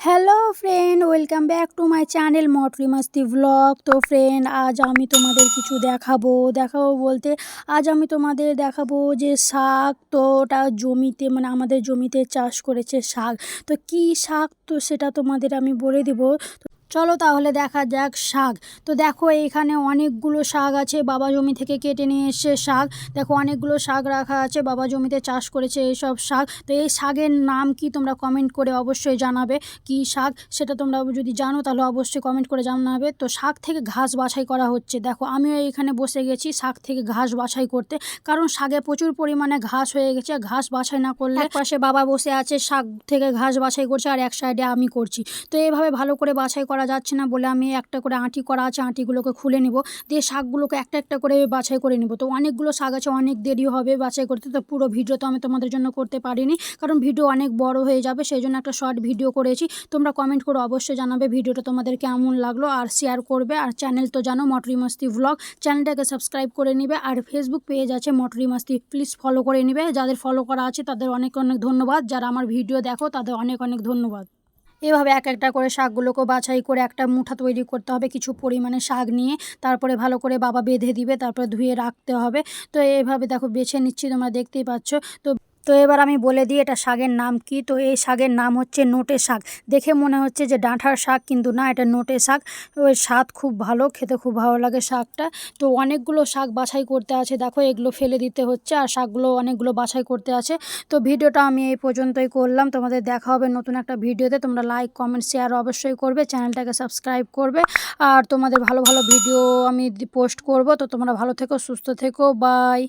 Hello friend welcome back to my channel মটরি মাস্তি blog তো friend আজ আমি তোমাদের কিছু দেখাবো। দেখাবো বলতে, আজ আমি তোমাদের দেখাবো যে শাক তো, ওটা জমিতে মানে আমাদের জমিতে চাষ করেছে শাক। তো, কি শাক তো, সেটা তোমাদের আমি বলে দেবো। চলো তাহলে দেখা যাক শাক। তো দেখো এইখানে অনেকগুলো শাক আছে বাবা জমি থেকে কেটে নিয়ে এসে শাক। দেখো অনেকগুলো শাক রাখা আছে বাবা জমিতে চাষ করেছে এইসব শাক। তো এই শাকের নাম কি তোমরা কমেন্ট করে অবশ্যই জানাবে। কি শাক? সেটা তোমরা যদি জানো তাহলে অবশ্যই কমেন্ট করে জানাবে। তো শাক থেকে ঘাস বাছাই করা হচ্ছে। দেখো আমিও এখানে বসে গেছি শাক থেকে ঘাস বাছাই করতে। কারণ শাকে প্রচুর পরিমাণে ঘাস হয়ে গেছে। ঘাস বাছাই না করলে এক পাশে বাবা বসে আছে শাক থেকে ঘাস বাছাই করছে আর এক সাইডে আমি করছি। তো এইভাবে ভালো করে বাছাই করা যাচ্ছে না বলে আমি একটা করে আঁটি করা আছে, আঁটিগুলোকে খুলে নিব। দিয়ে শাকগুলোকে একটা একটা করে বাছাই করে নিব। তো অনেকগুলো শাক আছে, অনেক দেরি হবে বাছাই করতে। তো পুরো ভিডিও তো আমি তোমাদের জন্য করতে পারিনি। কারণ ভিডিও অনেক বড় হয়ে যাবে, সেই জন্য একটা শর্ট ভিডিও করেছি। তোমরা কমেন্ট করে অবশ্যই জানাবে ভিডিওটা তোমাদের কেমন লাগল আর শেয়ার করবে। আর চ্যানেল তো জানো, মটরি মাস্তি ভ্লগ চ্যানেলটাকে সাবস্ক্রাইব করে নিবে। আর ফেসবুক পেজ আছে, মটরি মাস্তি প্লিজ ফলো করে নিবে। যাদের ফলো করা আছে, তাদের অনেক অনেক ধন্যবাদ। যারা আমার ভিডিও দেখো, তাদের অনেক অনেক ধন্যবাদ। এভাবে এক একটা করে শাকগুলোকে বাছাই করে একটা মুঠা তৈরি করতে হবে, কিছু পরিমাণে শাক নিয়ে। তারপরে ভালো করে বাবা বেঁধে দিবে, তারপরে ধুয়ে রাখতে হবে। তো এইভাবে দেখো বেছে নিচ্ছি, তোমরা দেখতেই পাচ্ছ। তো তো এবার আমি বলে দিই, এটা শাকের নাম কি? তো এই শাকের নাম হচ্ছে নোটে শাক। দেখে মনে হচ্ছে যে ডাঁঠার শাক কিন্তু না, এটা নোটে শাক। ওই স্বাদ খুব ভালো, খেতে খুব ভালো লাগে শাকটা। তো অনেকগুলো শাক বাছাই করতে আছে। দেখো, এগুলো ফেলে দিতে হচ্ছে আর শাকগুলো অনেকগুলো বাছাই করতে আছে। তো ভিডিওটা আমি এই পর্যন্তই করলাম। তোমাদের দেখা হবে নতুন একটা ভিডিওতে। তোমরা লাইক কমেন্ট শেয়ার অবশ্যই করবে। চ্যানেলটাকে সাবস্ক্রাইব করবে। আর তোমাদের ভালো ভালো ভিডিও আমি পোস্ট করব। তো তোমরা ভালো থেকো, সুস্থ থেকো। বাই